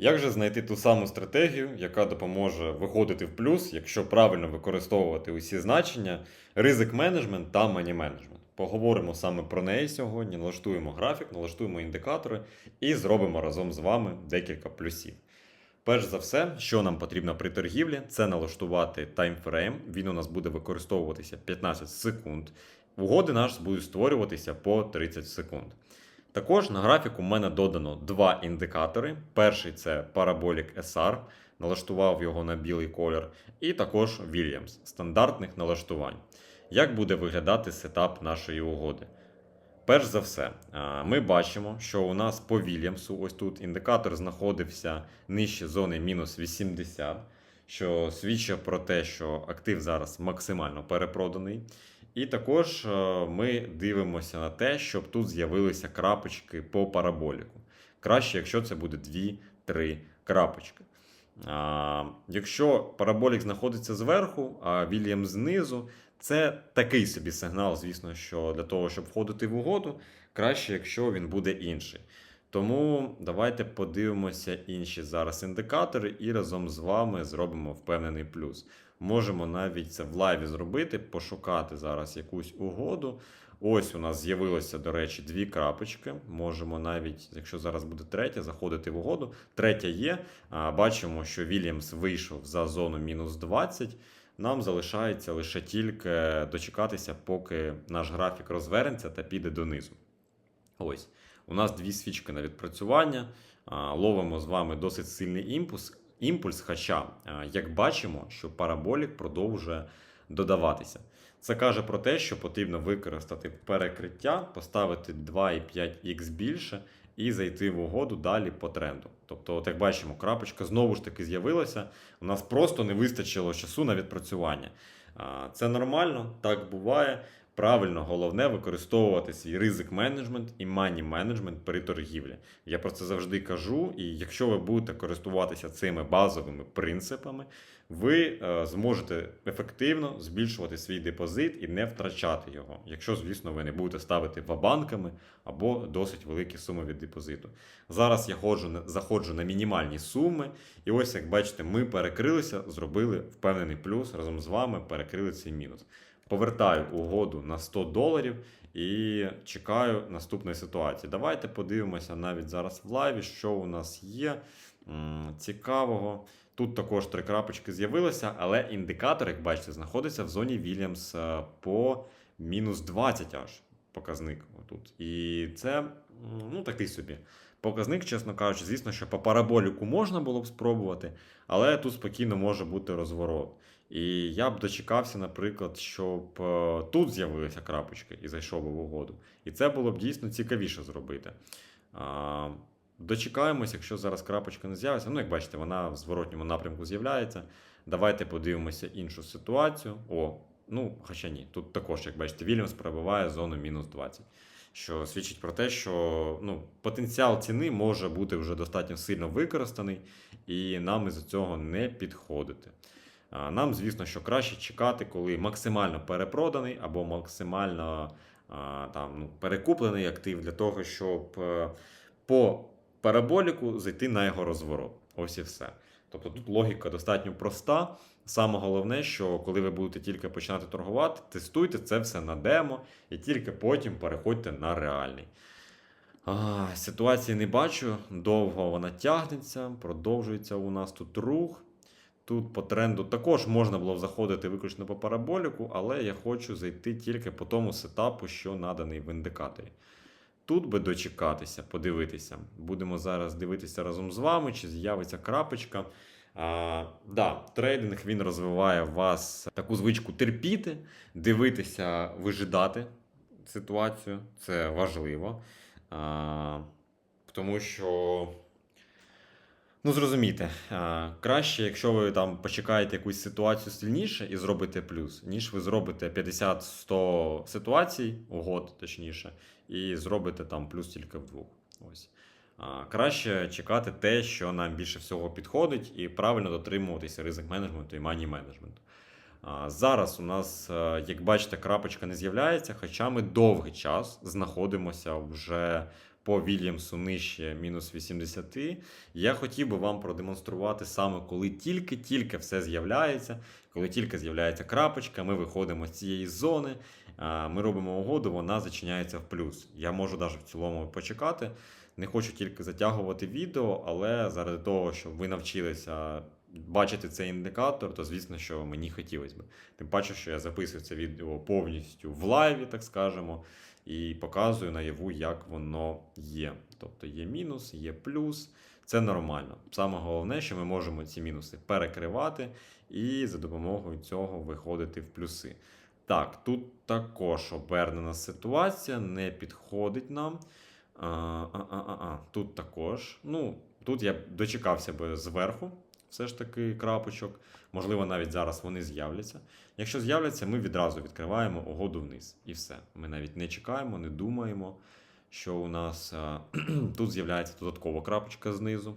Як же знайти ту саму стратегію, яка допоможе виходити в плюс, якщо правильно використовувати усі значення, ризик менеджмент та мані менеджмент? Поговоримо саме про неї сьогодні, налаштуємо графік, налаштуємо індикатори і зробимо разом з вами декілька плюсів. Перш за все, що нам потрібно при торгівлі, це налаштувати таймфрейм. Він у нас буде використовуватися 15 секунд. Угоди наші будуть створюватися по 30 секунд. Також на графіку в мене додано два індикатори. Перший це Parabolic SR, налаштував його на білий колір, і також Williams стандартних налаштувань. Як буде виглядати сетап нашої угоди? Перш за все, ми бачимо, що у нас по Вільямсу, ось тут індикатор знаходився нижче зони мінус 80, що свідчить про те, що актив зараз максимально перепроданий. І також е, ми дивимося на те, щоб тут з'явилися крапочки по параболіку. Краще, якщо це буде 2-3 крапочки. А, якщо параболік знаходиться зверху, а Вільям знизу, це такий собі сигнал, звісно, що для того, щоб входити в угоду, краще, якщо він буде інший. Тому давайте подивимося інші зараз індикатори і разом з вами зробимо впевнений плюс. Можемо навіть це в лайві зробити, пошукати зараз якусь угоду. Ось у нас з'явилося, до речі, дві крапочки. Можемо навіть, якщо зараз буде третя, заходити в угоду. Третя є. Бачимо, що Вільямс вийшов за зону мінус 20. Нам залишається лише тільки дочекатися, поки наш графік розвернеться та піде донизу. Ось. У нас дві свічки на відпрацювання. Ловимо з вами досить сильний імпульс, імпульс, хоча, як бачимо, що параболік продовжує додаватися. Це каже про те, що потрібно використати перекриття, поставити 2,5х більше і зайти в угоду далі по тренду. Тобто, от як бачимо, крапочка знову ж таки з'явилася. У нас просто не вистачило часу на відпрацювання. Це нормально, так буває. Правильно, головне використовувати свій ризик менеджмент і мані менеджмент при торгівлі. Я про це завжди кажу. І якщо ви будете користуватися цими базовими принципами, ви е, зможете ефективно збільшувати свій депозит і не втрачати його, якщо, звісно, ви не будете ставити вабанками або досить великі суми від депозиту. Зараз я ходжу заходжу на мінімальні суми, і ось як бачите, ми перекрилися, зробили впевнений плюс разом з вами, перекрили цей мінус. Повертаю угоду на 100 доларів і чекаю наступної ситуації. Давайте подивимося навіть зараз в лайві, що у нас є цікавого. Тут також три крапочки з'явилися, але індикатор, як бачите, знаходиться в зоні Вільямс е, по мінус 20 аж показник. Отут. І це ну, такий собі. Показник, чесно кажучи, звісно, що по параболіку можна було б спробувати, але тут спокійно може бути розворот. І я б дочекався, наприклад, щоб е, тут з'явилися крапочки і зайшов би в угоду. І це було б дійсно цікавіше зробити. Дочекаємось, якщо зараз крапочка не з'явиться. Ну, як бачите, вона в зворотньому напрямку з'являється. Давайте подивимося іншу ситуацію. О, ну, хоча ні, тут також, як бачите, Вільямс пробиває зону мінус 20. Що свідчить про те, що ну, потенціал ціни може бути вже достатньо сильно використаний, і нам із цього не підходити. Нам, звісно, що краще чекати, коли максимально перепроданий або максимально там, ну, перекуплений актив для того, щоб е, по параболіку зайти на його розворот. Ось і все. Тобто тут логіка достатньо проста. Саме головне, що коли ви будете тільки починати торгувати, тестуйте це все на демо і тільки потім переходьте на реальний. А, ситуації не бачу, довго вона тягнеться, продовжується у нас тут рух. Тут по тренду також можна було заходити виключно по параболіку, але я хочу зайти тільки по тому сетапу, що наданий в індикаторі. Тут би дочекатися, подивитися. Будемо зараз дивитися разом з вами, чи з'явиться крапочка. А, да, трейдинг він розвиває в вас таку звичку терпіти, дивитися, вижидати ситуацію. Це важливо. А, тому що. Ну, зрозумійте, краще, якщо ви там почекаєте якусь ситуацію сильніше і зробите плюс, ніж ви зробите 50-100 ситуацій, угод, точніше, і зробите там плюс тільки вдвох. Ось. Краще чекати те, що нам більше всього підходить, і правильно дотримуватися ризик менеджменту і мані менеджменту. Зараз у нас, е, як бачите, крапочка не з'являється, хоча ми довгий час знаходимося вже по Вільямсу нижче мінус 80, я хотів би вам продемонструвати саме, коли тільки-тільки все з'являється, коли тільки з'являється крапочка, ми виходимо з цієї зони, ми робимо угоду, вона зачиняється в плюс. Я можу навіть в цілому почекати. Не хочу тільки затягувати відео, але заради того, щоб ви навчилися бачити цей індикатор, то звісно, що мені хотілося б. Тим паче, що я записую це відео повністю в лайві, так скажемо, і показую наяву, як воно є. Тобто є мінус, є плюс. Це нормально. Саме головне, що ми можемо ці мінуси перекривати і за допомогою цього виходити в плюси. Так, тут також обернена ситуація, не підходить нам. А, а, а, а, а. Тут також. Ну, тут я дочекався би зверху, все ж таки, крапочок. Можливо, навіть зараз вони з'являться. Якщо з'являться, ми відразу відкриваємо угоду вниз. І все. Ми навіть не чекаємо, не думаємо, що у нас тут з'являється додаткова крапочка знизу.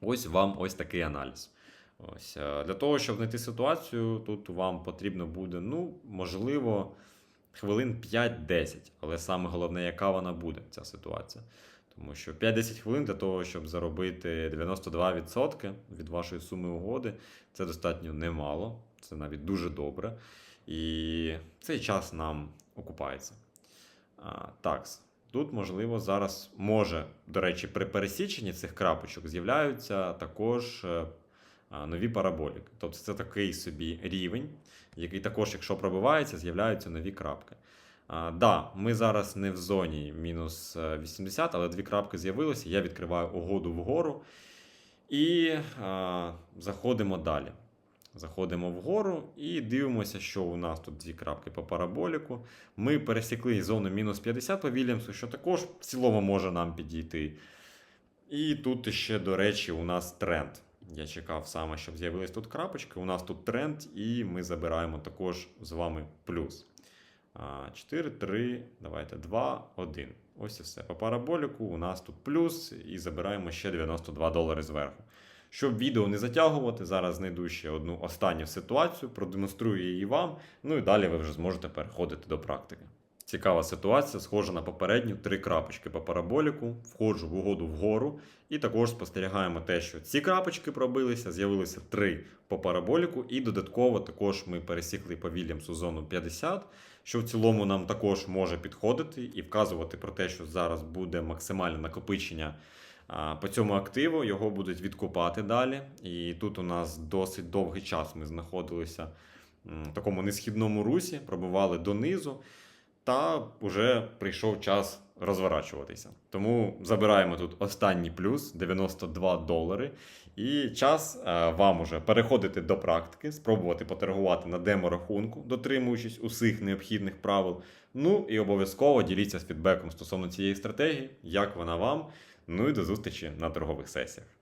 Ось вам ось такий аналіз. Ось, е, для того, щоб знайти ситуацію, тут вам потрібно буде, ну, можливо, хвилин 5-10. Але саме головне, яка вона буде, ця ситуація. Тому що 5-10 хвилин для того, щоб заробити 92% від вашої суми угоди, це достатньо немало, це навіть дуже добре. І цей час нам окупається. Такс. Тут, можливо, зараз може, до речі, при пересіченні цих крапочок з'являються також е, нові параболіки. Тобто це такий собі рівень, який також, якщо пробивається, з'являються нові крапки. А, да, ми зараз не в зоні мінус е, 80, але дві крапки з'явилися. Я відкриваю угоду вгору і а, заходимо далі. Заходимо вгору і дивимося, що у нас тут дві крапки по параболіку. Ми пересікли зону мінус 50 по Вільямсу, що також в цілому може нам підійти. І тут ще, до речі, у нас тренд. Я чекав саме, щоб з'явились тут крапочки. У нас тут тренд, і ми забираємо також з вами плюс. 4, 3, давайте 2, 1. Ось і все. По параболіку у нас тут плюс, і забираємо ще 92 долари зверху. Щоб відео не затягувати, зараз знайду ще одну останню ситуацію, продемонструю її вам. Ну і далі ви вже зможете переходити до практики. Цікава ситуація, схожа на попередню три крапочки по параболіку, входжу в угоду вгору, і також спостерігаємо те, що ці крапочки пробилися, з'явилися три по параболіку, і додатково також ми пересікли по Вільямсу зону 50, що в цілому нам також може підходити і вказувати про те, що зараз буде максимальне накопичення по цьому активу, його будуть відкупати далі. І тут у нас досить довгий час ми знаходилися в такому несхідному русі, пробували донизу та вже прийшов час розворачуватися. Тому забираємо тут останній плюс 92 долари. І час е, вам уже переходити до практики, спробувати поторгувати на демо-рахунку, дотримуючись усіх необхідних правил. Ну і обов'язково діліться з фідбеком стосовно цієї стратегії, як вона вам. Ну і до зустрічі на торгових сесіях.